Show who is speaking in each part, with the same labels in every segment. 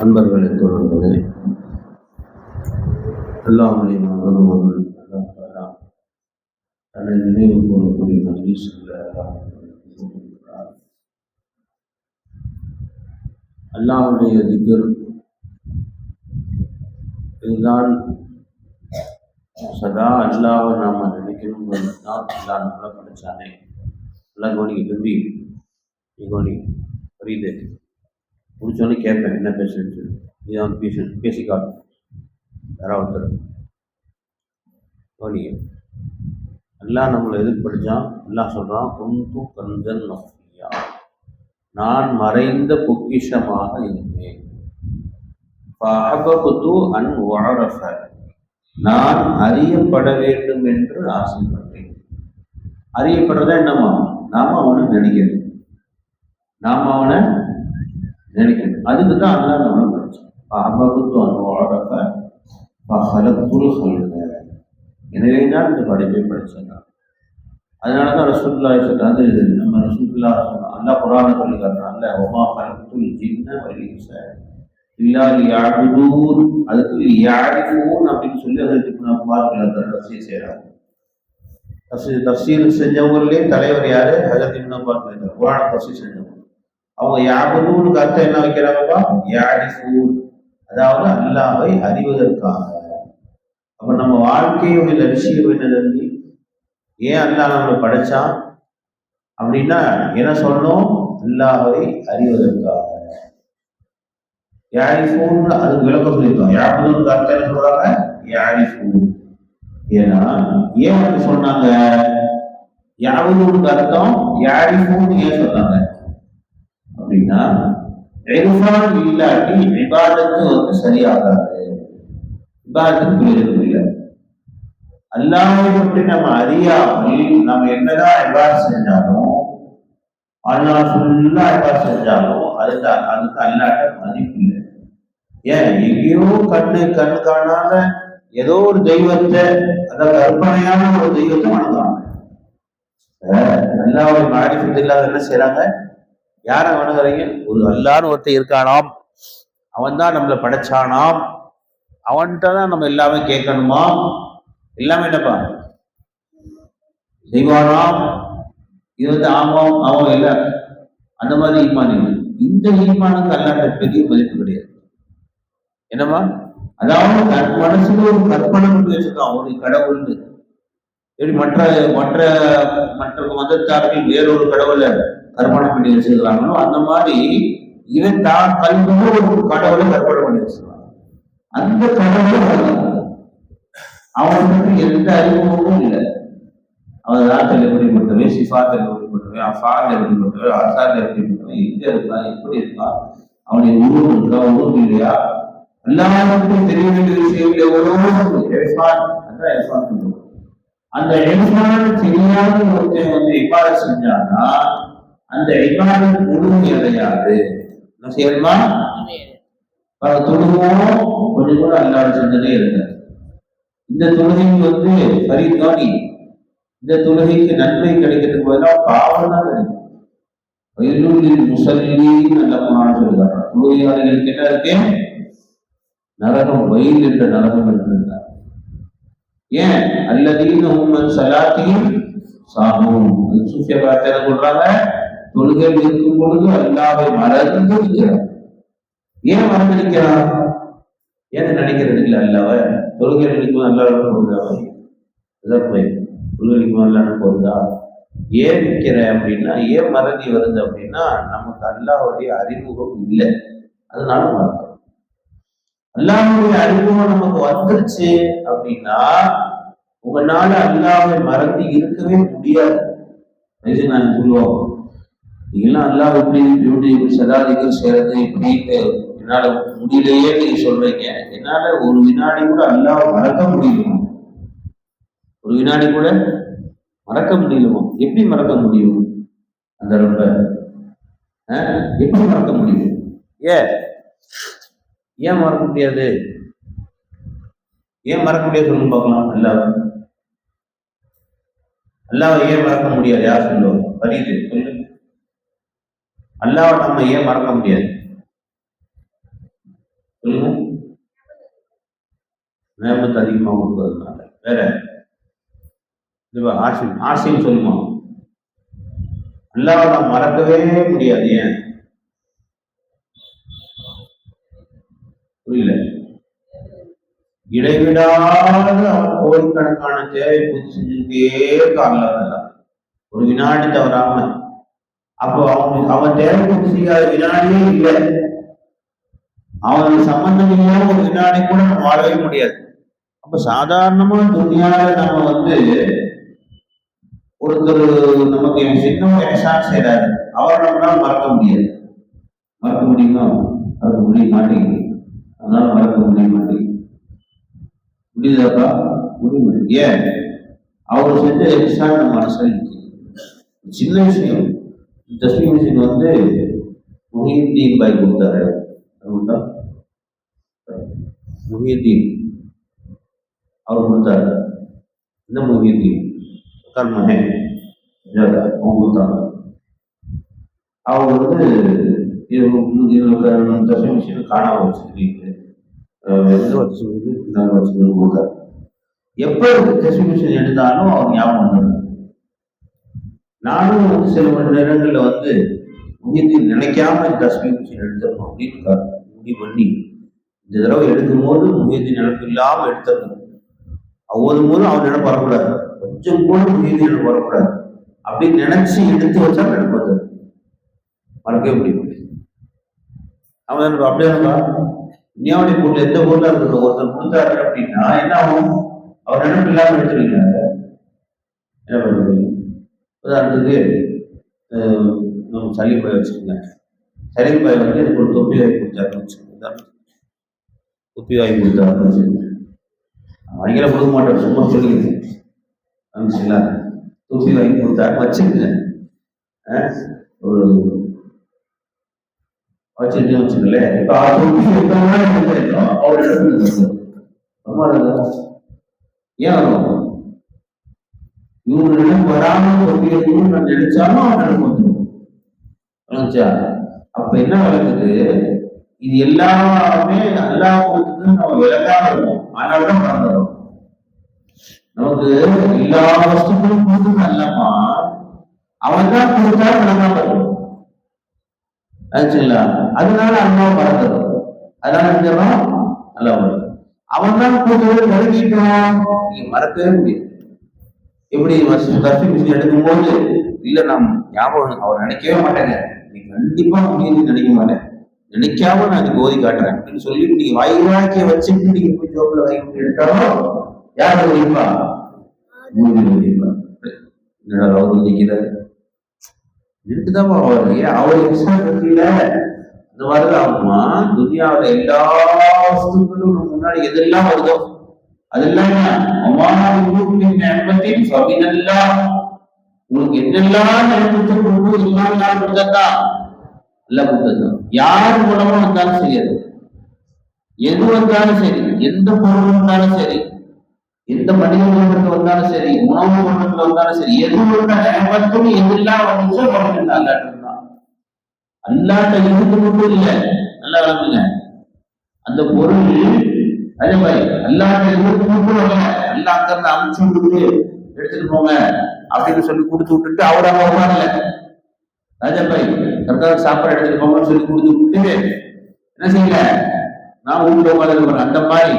Speaker 1: அன்பர்களே தோழர்களே அல்லாமுடைய மகனும் தன்னை நினைவு கூறக்கூடிய நன்றி சொல்ல அல்லாவுடைய திகர் இதுதான் சதா அல்லாவை நாம் நினைக்கணும் தான் எல்லா நல்லா படித்தானே நல்லா கோடி விரும்பி நீ புரியுது. முடிச்சோடனே கேட்பேன் என்ன பேசுறேன்னு சொல்லி. நீ தான் பேசு பேசி காட்டு யாராவது ஒருத்தர். கவனிங்க எல்லாம் நம்மளை எதுக்கு படித்தான் எல்லாம் சொல்கிறான் குந்து கந்தன் நஃபியா. நான் மறைந்த பொக்கிஷமாக இருந்தேன். ஃபஅபகுது அன் உஅரஃப. நான் அறியப்பட வேண்டும் என்று ஆசைப்பட்டேன். அறியப்படுறதா என்னமா நாம அவனு நினைக்கிறது நாம அவனை நினைக்கணும் அதுக்கு தான் அல்லா நம்ம படிச்சோம் அபகுத்து அனுவாரப்ப எனவே தான் இந்த படிப்பை படிச்சேன். அதனால தான் ரசூல்லா சொல்றாங்க நம்ம ரசூல்லா அல்லா குரான சொல்லி காட்டுறான். ஒமா ஹலத்துல் ஜின்ன வலிச இல்லா யாபுதூன் அதுக்கு யாரிஃபூன் அப்படின்னு சொல்லி அதுக்கு நம்ம பார்க்கல ரசியை செய்கிறாங்க தஃசீர் தஃசீர் செஞ்சவங்களே தலைவர் யாரு? அதை இப்னு அப்பாஸ் குரான தஃசீர் செஞ்சவங்க. அவங்க யாபுதூனுக்கு அர்த்தம் என்ன வைக்கிறாங்கப்பா? யாரிஃபூன். அதாவது அல்லாவை அறிவதற்காக. அப்ப நம்ம வாழ்க்கையுடைய லட்சியம் என்னது ஏன் அல்லா நம்மளை படைச்சான் அப்படின்னா என்ன சொன்னோம் அல்லாவை அறிவதற்காக. யாரிஃபூன் அதுக்கு விளக்கம் சொல்லியிருக்கோம் யாபுதூனுக்கு அர்த்தம் என்ன சொல்றாங்க? யாரிஃபூன். ஏன்னா ஏன் அப்படி சொன்னாங்க? யாவதுக்கு அர்த்தம் யாரிஃபூன் ஏன் சொன்னாங்க? அப்படின்னா எருஃபான் இல்லாட்டி விவாதத்து வந்து சரியாகாது. விவாதத்துக்கு புரியுது இல்லை. அல்லாவை பற்றி நம்ம அறியாமல் நம்ம என்னதான் எவ்வாறு செஞ்சாலும் ஆனால் ஃபுல்லா எவ்வாறு செஞ்சாலும் அதுக்கு அதுக்கு அல்லாட்ட மதிப்பு இல்லை. ஏன்? எங்கேயோ கண்ணு கண் காணாத ஏதோ ஒரு தெய்வத்தை அதாவது கற்பனையான ஒரு தெய்வத்தை வணங்குறாங்க அல்லாவுடைய மாடிஃபிட் இல்லாத என்ன செய்யறாங்க யாரை வணங்குறீங்க? ஒரு அல்லான்னு ஒருத்தர் இருக்கானாம். அவன் தான் நம்மளை படைச்சானாம். அவன்கிட்ட தான் நம்ம எல்லாமே கேட்கணுமா? எல்லாமே என்னப்பா? செய்வானாம். இது வந்து ஆமாம் அவன் இல்லை. அந்த மாதிரி ஈமான் இல்லை இந்த ஈமானுக்கு அல்லாட்ட பெரிய மதிப்பு கிடையாது. என்னமா அதாவது தன் மனசுல ஒரு கற்பனை பண்ணி வச்சிருக்கான் ஒரு கடவுள் எப்படி மற்ற மற்ற மற்ற மதத்தார்கள் வேறொரு கடவுளை கற்பனை பண்ணி வச்சிருக்கிறாங்களோ அந்த மாதிரி இவன் தான் கல்வியோட ஒரு கடவுளை கற்பனை பண்ணி வச்சிருக்கான் அந்த கடவுளும் அவனுக்கு எந்த அறிமுகமும் இல்லை. அவன் ராத்தில் எப்படிப்பட்டவை சிஃபாத்தில் எப்படிப்பட்டவை அஃபால் எப்படிப்பட்டவை அசால் எப்படிப்பட்டவை எங்க இருக்கான் எப்படி இருக்கான் அவனுடைய உருவம் இருக்கா உருவம் இல்லையா? எல்லாருக்கும் தெரிய வேண்டிய விஷயங்கள் எவ்வளவோ அந்த எஃபான் தெரியாத ஒருத்தன் வந்து இபாத செஞ்சான்னா அந்த இபாதம் முழுமை அடையாது என்ன செய்யணுமா? தொழுவோம் கொஞ்சம் கூட அல்லாட சிந்தனை இருக்காது இந்த தொழுகை வந்து பரிதானி இந்த தொழுகைக்கு நன்மை கிடைக்கிறதுக்கு பதிலாக பாவம் தான் கிடைக்கும். வயலூரில் முசல்லின்னு நல்ல குரான் சொல்கிறார் தொழுகையாளர்களுக்கு என்ன இருக்கு? நரகம் வயல் என்ற நரகம் இருந்திருந்தார் ஏன்? அல்லதீன உம்மன் சலாத்தையும் சாகும். சூஃபிய பார்த்து என்ன சொல்றாங்க? தொழுகை இருக்கும் பொழுது அல்லாவை மறந்து இருக்கிறார் ஏன் மறந்திருக்கிறான் ஏன் நினைக்கிறது இல்லை அல்லாவ? தொழுகை நினைக்கும் அல்லாவை பொருந்தாவை போய் தொழுகைக்கும் நினைக்கும் அல்லான்னு பொருந்தா ஏன் நிற்கிற அப்படின்னா ஏன் மறதி வருது அப்படின்னா நமக்கு அல்லாவுடைய அறிமுகம் இல்லை. அதனால மறக்கிறோம். அல்லாவுடைய அறிமுகம் நமக்கு வந்துருச்சு அப்படின்னா உங்களால அல்லாவை மறந்து இருக்கவே முடியாது. நான் சொல்லுவோம். நீங்களாம் அல்லாஹ் எப்படி எப்படி இப்படி சதாதிகள் செய்யறது இப்படின்ட்டு என்னால முடியலையே நீங்க சொல்றீங்க. என்னால ஒரு வினாடி கூட அல்லாஹ் மறக்க முடியுமா? ஒரு வினாடி கூட மறக்க முடியலுமோ எப்படி மறக்க முடியும்? அந்த ரொம்ப எப்படி மறக்க முடியும்? ஏன்? ஏன் மறக்க முடியாது? ஏன் மறக்க முடியாது சொல்லுங்க பார்க்கலாம் அல்லாவை அல்லாவை ஏன் மறக்க முடியாது? யார் சொல்லுவோம் பதிவு சொல்லுங்க. அல்லாவை நம்ம ஏன் மறக்க முடியாது? சொல்லுங்க. நேமத்து அதிகமாக கொடுக்கறதுனால வேற. இதுவா ஆசிம் ஆசிம் சொல்லுமா? அல்லாவை நாம் மறக்கவே முடியாது ஏன்? புரியல. இடைவிடாத கோடிக்கணக்கான தேவை பூர்த்தி செஞ்சுட்டே அல்லாத ஒரு வினாடி தவறாம அப்போ அவன் அவன் தேவை செய்யாத வினாடியே இல்லை. அவனுக்கு சம்பந்தம் இல்லாம ஒரு வினாடி கூட நம்ம வாழவே முடியாது. அப்ப சாதாரணமா துணியால நம்ம வந்து ஒருத்தர் நமக்கு சின்ன எக்ஸாம் செய்யறாரு அவர் நம்மளால மறக்க முடியாது. மறக்க முடியுமா? மறக்க முடிய மாட்டேங்குது. அதனால மறக்க முடிய மாட்டேங்குது. முடியுதாப்பா முடிய முடியும் ஏன்? அவர் செஞ்ச எக்ஸாம் நம்ம மனசில் சின்ன விஷயம். தஸ்மி மிஷின் வந்து முஹியத்தீன் பாய் கொடுத்தாரு உண்டா முஹியத்தீன் அவர் கொடுத்தாரு இந்த முஹியத்தீன் கர்மனே அவங்க கொடுத்தாங்க அவர் வந்து தசை மிஷின் காணாம இந்த வச்சுருக்கு கொடுத்தாரு எப்போ தசை மிஷின் எடுத்தாலும் அவர் ஞாபகம் வந்துடும் நானும் வந்து சில மணி நேரங்களில் வந்து முடிந்து நினைக்காம தஸ்மி மிஷின் எடுத்துடணும் அப்படின்னு முடிவு பண்ணி இந்த தடவை எடுக்கும் போது முயற்சி நினைப்பு இல்லாமல் எடுத்துடணும் ஒவ்வொரு போதும் அவன் நினைப்பு வரக்கூடாது. கொஞ்சம் கூட முயற்சி நினைப்பு வரக்கூடாது. அப்படின்னு நினைச்சு எடுத்து வச்சா நினைப்பு வந்து மறக்கவே முடியும் அவன் அப்படியே நியாவணி பொருள் எந்த பொருளா இருக்கட்டும் ஒருத்தர் கொடுத்தாரு அப்படின்னா என்ன ஆகும்? அவர் நினைப்பு இல்லாமல் எடுத்துருவீங்க. என்ன பண்ணுறீங்க உதாரணத்துக்கு நம்ம சலீம் பாய் வச்சுக்கோங்க. சலீம் பாய் வந்து எனக்கு ஒரு தொப்பி வாங்கி கொடுத்தாருன்னு வச்சுக்கோங்க. தொப்பி வாங்கி கொடுத்தாருன்னு வச்சுக்கோங்க. வாங்கிலாம் கொடுக்க மாட்டேன். சும்மா சொல்லிடுது அனுப்பிச்சுங்களா தொப்பி வாங்கி கொடுத்தாரு. வச்சுக்கோங்க. ஒரு வச்சுட்டு வச்சுக்கோங்களேன். இப்போ தொப்பி வைக்கணும்னா அவர் ரொம்ப ஏன் இவர்களிடம் வராமல் கொண்டிருக்கணும் நான் நினைச்சாலும் அவனுக்கு வந்துடும் அப்ப என்ன வளர்க்குது இது எல்லாமே நல்லா கொடுத்தது நம்ம விளக்காம இருக்கும் ஆனால்தான் மறந்துடும் நமக்கு எல்லா வஸ்துக்களும் கொடுத்தது நல்லமா அவன் தான் கொடுத்தா விளங்காம இருக்கும் ஆச்சுங்களா அதனால அம்மா மறந்துடும் அதனால செஞ்சோம் நல்லா அவன் தான் கொடுத்தது விளக்கிட்டோம் நீங்க மறக்கவே முடியாது. எப்படி தர்ஃபி மிஷின் எடுக்கும் போது இல்ல நான் ஞாபகம் அவர் நினைக்கவே மாட்டேங்க. நீ கண்டிப்பா முடியுது நினைக்க மாட்டேன். நினைக்காம நான் அதுக்கு ஓதி காட்டுறேன் அப்படின்னு சொல்லி நீங்க வாய் வச்சுட்டு நீங்க போய் ஜோப்ல வாங்கி விட்டு எடுத்தாலும் யார் ஓதிப்பா மூணு ஓதிப்பா என்னடா அவர் ஓதிக்கிறார் நின்றுதான் அவர். ஏன் அவர் விசாரத்துல இந்த மாதிரி ஆகுமா? துனியாவில் எல்லா வஸ்துக்களும் முன்னாடி எதெல்லாம் வருதோ அதெல்லாம்? உங்களுக்கு என்னெல்லாம் நினைப்பு எல்லாம் நான் கொடுத்ததான் அல்ல கொடுத்ததுதான் யார் மூலமா வந்தாலும் சரி எது வந்தாலும் சரி. எந்த பொருள் வந்தாலும் சரி. எந்த மனித உலகத்துல வந்தாலும் சரி. உணவு உலகத்துல வந்தாலும் சரி. எது உள்ள நினைப்பத்தும் வந்துச்சோ உலகத்துல அல்லாட்டம் தான் அல்லாட்ட இருந்து மட்டும் இல்லை. நல்லா அந்த பொருள் அதே மாதிரி அல்லாட்ட எல்லாம் கூப்பிடுவாங்க அல்லா அங்க இருந்து விட்டுட்டு எடுத்துட்டு போங்க அப்படின்னு சொல்லி கொடுத்து விட்டுட்டு அவர் அங்க வருவாங்கல்ல ராஜா பாய் சர்க்கார் சாப்பாடு எடுத்துட்டு போங்கன்னு சொல்லி கொடுத்து விட்டு என்ன செய்யல நான் வீட்டுல உட்காந்து அந்த மாதிரி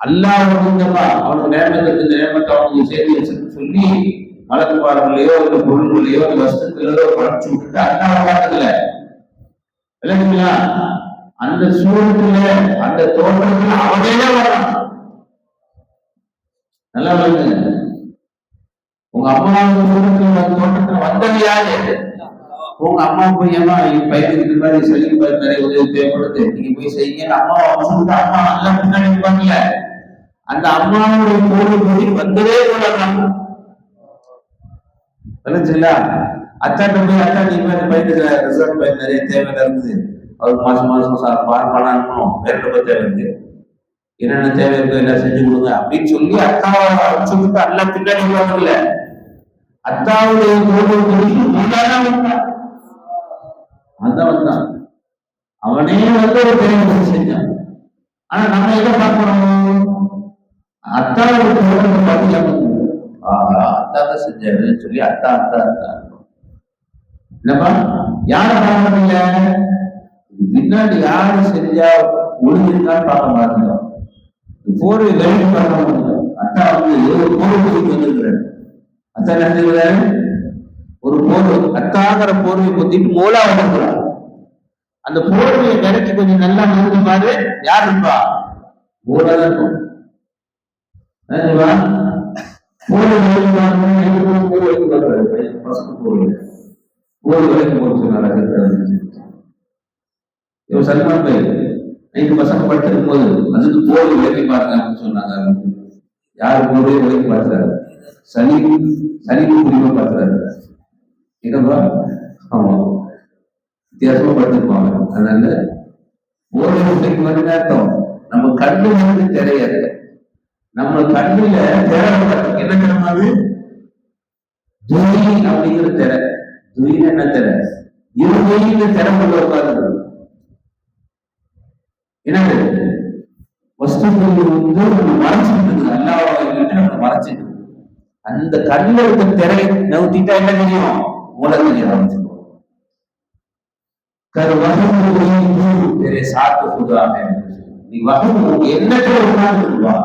Speaker 1: அல்லா இருந்தப்பா அவனுக்கு நேமத்துக்கு இந்த நேமத்தை அவனுக்கு சேர்த்து வச்சுன்னு சொல்லி மலக்குப்பாடுகளையோ இந்த பொருள்களையோ இந்த வஸ்துக்களையோ படைச்சு விட்டுட்டு அல்லா உட்காந்துல விளங்குங்களா அந்த சூழத்துல அந்த தோற்றத்துல அவனே வரான் நல்லா வருங்க உங்க அம்மா சூழத்துல தோற்றத்துல வந்தது யாரு? உங்க அம்மா போய் அம்மா என் பையனுக்கு இந்த மாதிரி சொல்லி நிறைய உதவி தேவைப்படுது. நீங்க போய் செய்யுங்க. அம்மா சொல்லிட்டு அம்மா நல்லா பின்னாடி இருப்பாங்கல்ல அந்த அம்மாவுடைய போடு போய் வந்ததே கொள்ளலாம் விளைஞ்சுங்களா அத்தாட்ட போய் அத்தா நீ மாதிரி பையனுக்கு ரிசல்ட் பையன் நிறைய தேவை இருக்குது. அது மாசம் மாசம் சார் அனுப்பணும். வேற ரொம்ப தேவை இருக்கு என்னென்ன தேவை இருக்கோ எல்லாம் செஞ்சு கொடுங்க அப்படின்னு சொல்லி அத்தா சொல்லிட்டு அல்ல பின்னாடி வரல அத்தாவுடைய தோல்வி படி அதான் வந்தான். அவனே வந்து ஒரு பெரிய விஷயம் செஞ்சான். ஆனா நம்ம எதை பார்க்கணும்? அத்தாவோட தோல்வி பார்த்து ஆஹா அத்தா தான் செஞ்சாருன்னு சொல்லி அத்தா அத்தா அத்தா. என்னப்பா? யார பார்க்க முடியல பின்னாடி யாரு செஞ்சா ஒழுங்கிருக்கான்னு பார்க்க மாட்டோம் போர்வை வெளியே பார்க்க மாட்டோம் அத்தா வந்து ஒரு போர்வை தூக்கி வந்திருக்கிறாரு. அத்தா என்ன ஒரு போர்வை அத்தாங்கிற போர்வை பொத்திட்டு மூலா வந்திருக்கிறார். அந்த போர்வையை நினைச்சு கொஞ்சம் நல்லா நிறுத்தி பாரு. யார் இருப்பா? மூலா தான் இருக்கும். என்னவா? போர்வை விலைக்கு பார்க்கணும், எனக்கு ஒரு போர்வை வைக்க பார்க்கறாரு. பசங்க போர்வை. போர்வை சொன்னாரு இவர் சல்மான் பாய் நைட்டு பசங்க படுத்திருக்கும் போது அதுக்கு போர் விலக்கி பாருங்க அப்படின்னு சொன்னாங்க. யார் போரே விலக்கி பார்க்கிறாரு? சனி சனிக்கு புரியுமா பார்க்கிறாரு. என்னப்பா? ஆமா. வித்தியாசமா படுத்திருப்பாங்க அதனால போர்வை விலக்கி வந்து அர்த்தம். நம்ம கண்ணு வந்து தெரியாது நம்ம கண்ணுல திரை என்ன தெரியாது துணி அப்படிங்கிற திற துணின்னு என்ன திற இருமையில திரை கொண்டு உட்கார்ந்து என்னது வஸ்துக்கள் வந்து நம்ம மறைச்சிட்டு இருக்குது அல்லாஹ் நம்ம மறைச்சிட்டு அந்த கண்ணில் இருக்க திரையை நவுத்திட்டா என்ன தெரியும்? மூல தெரிய ஆரம்பிச்சிடும் கரு வகை பெரிய சாத்து புதுவாக நீ வகை எண்ணத்துல உட்கார்ந்துருவா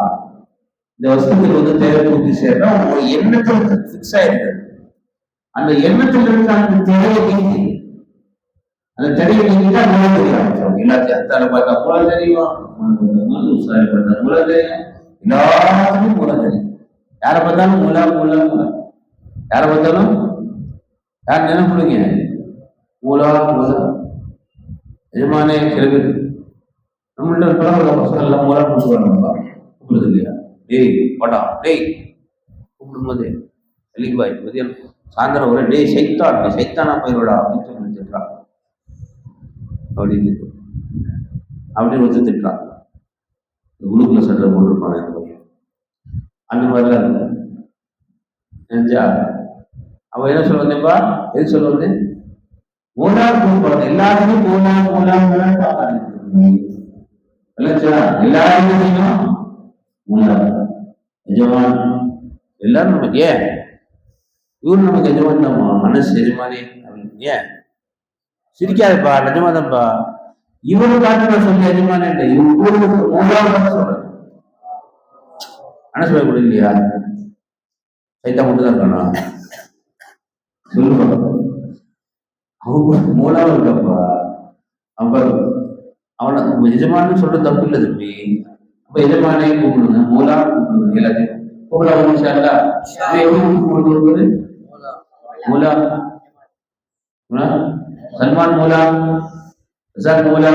Speaker 1: இந்த வஸ்துக்கள் வந்து தேவை பூர்த்தி செய்யறா உங்க எண்ணத்துல ஃபிக்ஸ் ஆயிருக்கு அந்த எண்ணத்துல இருக்க அந்த திரையை நீக்கி அந்த திரையை நீக்கிட்டா மூல தெரிய ஆரம்பிச்சிடும் எல்லாத்தையும் அத்தால பார்த்தா மூல தெரியுமா உசாரி பார்த்தா மூல தெரியும் எல்லாத்துக்கும் மூல தெரியும் யாரை பார்த்தாலும் மூலா மூலா மூலா யாரை பார்த்தாலும் யார் நினைப்புடுங்க மூலா மூலா எஜமானே சில பேர் நம்மள்ட்ட பழக பசங்க எல்லாம் மூலா கொண்டு வரணும்பா கூப்பிடுது இல்லையா டேய் படா டேய் கூப்பிடும்போது அலிக் பாய் மதியம் சாயந்தரம் ஒரு டேய் சைத்தான் நீ சைத்தானா போயிடுடா அப்படின்னு சொல்லி திட்டுறான் அப்படின்னு அப்படின்னு வச்சு திட்டான் உள்ளுக்குள்ள சட்டை போட்டிருப்பாங்க இந்த பையன். அந்த மாதிரிலாம் இருக்கும் நினைச்சா அவன் என்ன சொல்ல வந்தேப்பா எது சொல்ல வந்தேன் மூணா கூப்பிடுறது எல்லாருமே மூணா மூணா மூணா பார்க்காதீங்க எல்லாருமே செய்யணும் மூணா எஜமான். எல்லாரும் நமக்கு ஏன்? இவரு நமக்கு எஜமான் தான் மனசு எஜமானே அப்படின்னு. ஏன்? சிரிக்காதப்பா. நிஜமாதான்ப்பா இவரு காட்டு நான் சொல்ல எஜமானே இல்லை இவரு மூணாவது சொல்றேன் மனசு கூட இல்லையா சைத்தா மட்டும் தான் இருக்கானா சொல்லுப்பா அவங்க மூணாவது இருக்கப்பா. அப்ப அவனை எஜமானு சொல்ற தப்பு இல்லை தம்பி. அப்ப எஜமானே கூப்பிடுங்க மூலா கூப்பிடுங்க எல்லாத்தையும். மூலா? சல்மான் மூலா ரசாக் மூலா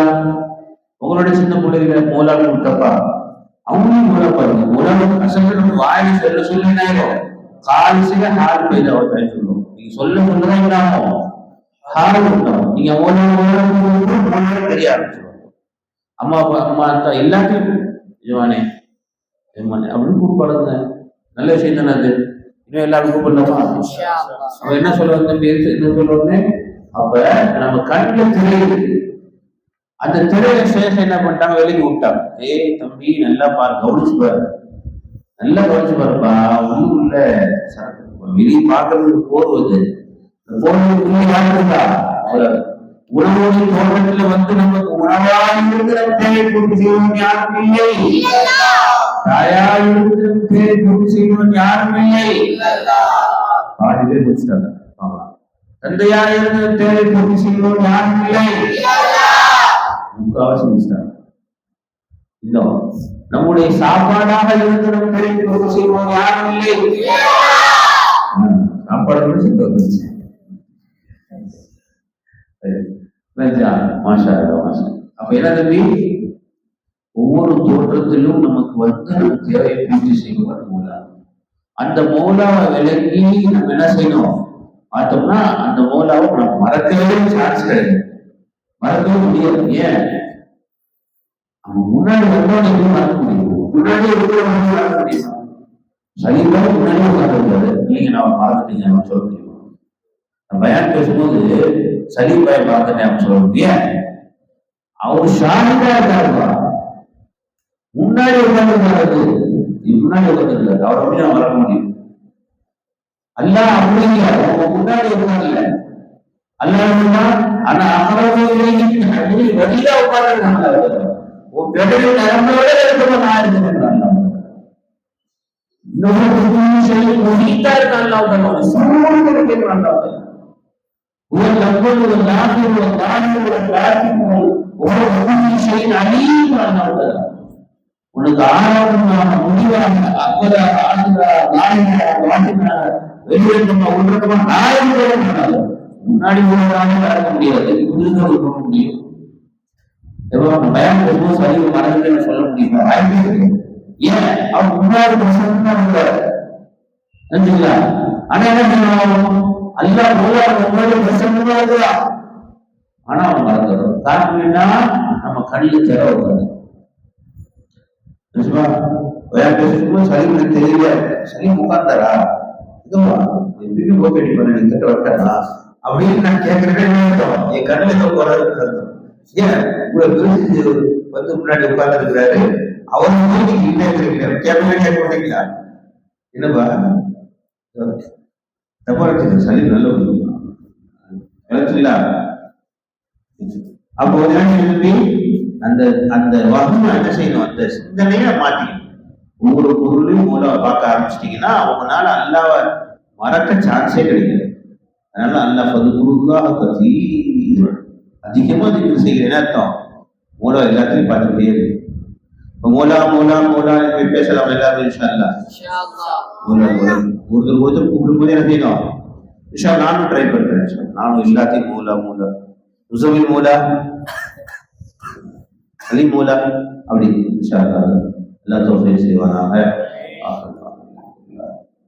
Speaker 1: உங்களோட சின்ன பிள்ளைங்க மூலா கூப்பிட்டப்பா அவங்களும் மூலா பாருங்க. மூலா அசல் நம்ம வாயில சொல்ல சொல்ல என்ன ஆயிரும்? காலிசில ஹால் பெய்த அவர்தான் சொல்லுவோம். நீங்க சொல்ல என்ன ஆகும்? ஹால் நீங்க மூலா மூலா மூலா தெரிய ஆரம்பிச்சிடும் அம்மா அப்பா அம்மா அத்தா எல்லாத்தையும் யஜமானே யஜமானே அப்படின்னு கூப்பிடுங்க நல்ல விஷயம் தானே அது? இன்னும் எல்லாரும் கூப்பிடலாமா அவன் என்ன சொல்ல வந்த பேரு என்ன சொல்ல வந்தேன் அப்ப நம்ம கண்ணுல திரை இருக்கு அந்த திரையில சேஷம் என்ன பண்ணிட்டாங்க? வெளியே விட்டாங்க. ஏய் தம்பி நல்லா பாரு கவனிச்சு பாரு. நல்லா கவனிச்சு பாருப்பா உள்ளுக்குள்ள சரக்கு வெளியே பாக்குறதுக்கு போடுவது இந்த போர்வதுக்குள்ள யார் இருக்கா உணவோடு தோட்டத்துல வந்து நமக்கு உணவாக இருக்கிற தேவை பூர்த்தி செய்வன் யாரும் இல்லை. தாயார் இருக்கிற தேவை பூர்த்தி செய்வன் யாரும் இல்லை. பாதி பேர் முடிச்சிட்டாங்க. ஆமா. தந்தையார் இருக்கிற தேவை பூர்த்தி செய்வன் யாரும் இல்லை. முக்காவாசி முடிச்சிட்டாங்க இன்னும் நம்முடைய சாப்பாடாக இருந்து நம் தேவை பூர்த்தி செய்வோம் யாரும் இல்லை. சாப்பாடு கூட சித்த வந்துச்சு மாஷா மாஷா அப்ப என்ன தம்பி ஒவ்வொரு தோற்றத்திலும் நமக்கு வந்து நம்ம தேவையை பூர்த்தி செய்வார் மூலா. அந்த மூலாவை விளங்கி நம்ம என்ன செய்யணும்? பார்த்தோம்னா அந்த மூலாவை நம்ம மறக்கவே சான்ஸ் கிடையாது. மறக்கவே முடியாது. ஏன்? அவன் முன்னாடி வந்தவனை மறக்க முடியும்? முன்னாடி இருக்கிறவனை மறக்க முடியும்? சைவம் முன்னாடி உட்கார்ந்து நீங்க நான் மறந்துட்டீங்க நான் சொல்ல முடியுமா? நான் பயான் பேசும்போது சலீம் பாய் பார்த்துட்டேன் அப்படின்னு சொல்ல முடியும். அவர் ஷாஹிதா இருக்காருப்பா. முன்னாடி உட்கார்ந்து முன்னாடி உட்கார்ந்து அவரை எப்படி நான் வளர்க்க முடியும்? அல்லாஹ் அப்படி இல்லை. அவங்க முன்னாடி உட்கார்ல அல்லாஹ் ஆனா அமரவு வெளியில உட்கார்ந்து உன் பெடலில் நரம்போட இருக்கணும் நான் இருக்கிறேன் இன்னொரு செய்தி முடித்தா இருக்கான் هو الأول والآخر والظاهر والباطن وهو بكل شيء عليم உனக்கு ஆரம்பமான முடிவான அக்கதாக ஆகுதா நாயகா வாட்டினா வெளிவெட்டமா உள்வெட்டமா நாயம் பண்ணாது முன்னாடி உள்ளதாக நடக்க முடியாது இருக்கிறது போக முடியும். எவ்வளவு பயம் ரொம்ப சரி மறந்து சொல்ல முடியுமா? ஏன்? அவர் முன்னாடி பிரசனம் இருந்தார் நன்றிங்களா? ஆனா என்ன பண்ணுவான் அல்லா மூலாவது முன்னாடி பிரசன்னா இருக்கிறா ஆனா அவன் மறந்துடும் காரணம் என்ன? நம்ம கண்ணில் திற உட்காந்து சரி தெரியல. சரி உட்கார்ந்தாரா? இதுவா எப்பயுமே போக்கடி பண்ண நீ கிட்ட வட்டாரா அப்படின்னு நான் கேட்கறதே அர்த்தம். என் கண்ணில் ஏதோ போறாருன்னு அர்த்தம். ஏன்? உங்களை விருது வந்து முன்னாடி உட்கார்ந்து இருக்கிறாரு. அவர் மூலிகை இல்லை இருக்கிறார் கேட்கவே கேட்க மாட்டீங்களா என்னப்பா? தப்பா இருக்குது சளி நல்ல எழுத்துங்களா அப்போ எழுப்பி அந்த அந்த வகுமை என்ன செய்யணும்? அந்த சிந்தனையை மாத்திக்கணும். ஒவ்வொரு பொருளையும் மூலம் பார்க்க ஆரம்பிச்சிட்டீங்கன்னா அவங்களால அல்லாவை மறக்க சான்ஸே கிடையாது அதனால அல்லா பதுக்குருக்காக பத்தி அதிகமா திக்கு செய்கிறேன்னு அர்த்தம் மூலம் எல்லாத்தையும் பார்த்துக்கிட்டே இருக்கு இப்போ மூலா மூலா மூலா போய் பேசலாம் எல்லாரும் இன்ஷா அல்லா மூலா மூலா ஒருத்தர் ஒருத்தர் கூப்பிடும்போது என்ன செய்யணும் இன்ஷா நானும் ட்ரை பண்றேன் இன்ஷா. நானும் எல்லாத்தையும் மூலா மூலா முசமில் மூலா அலி மூலா அப்படி இன்ஷா அல்லா எல்லா தோசையும் செய்வானாக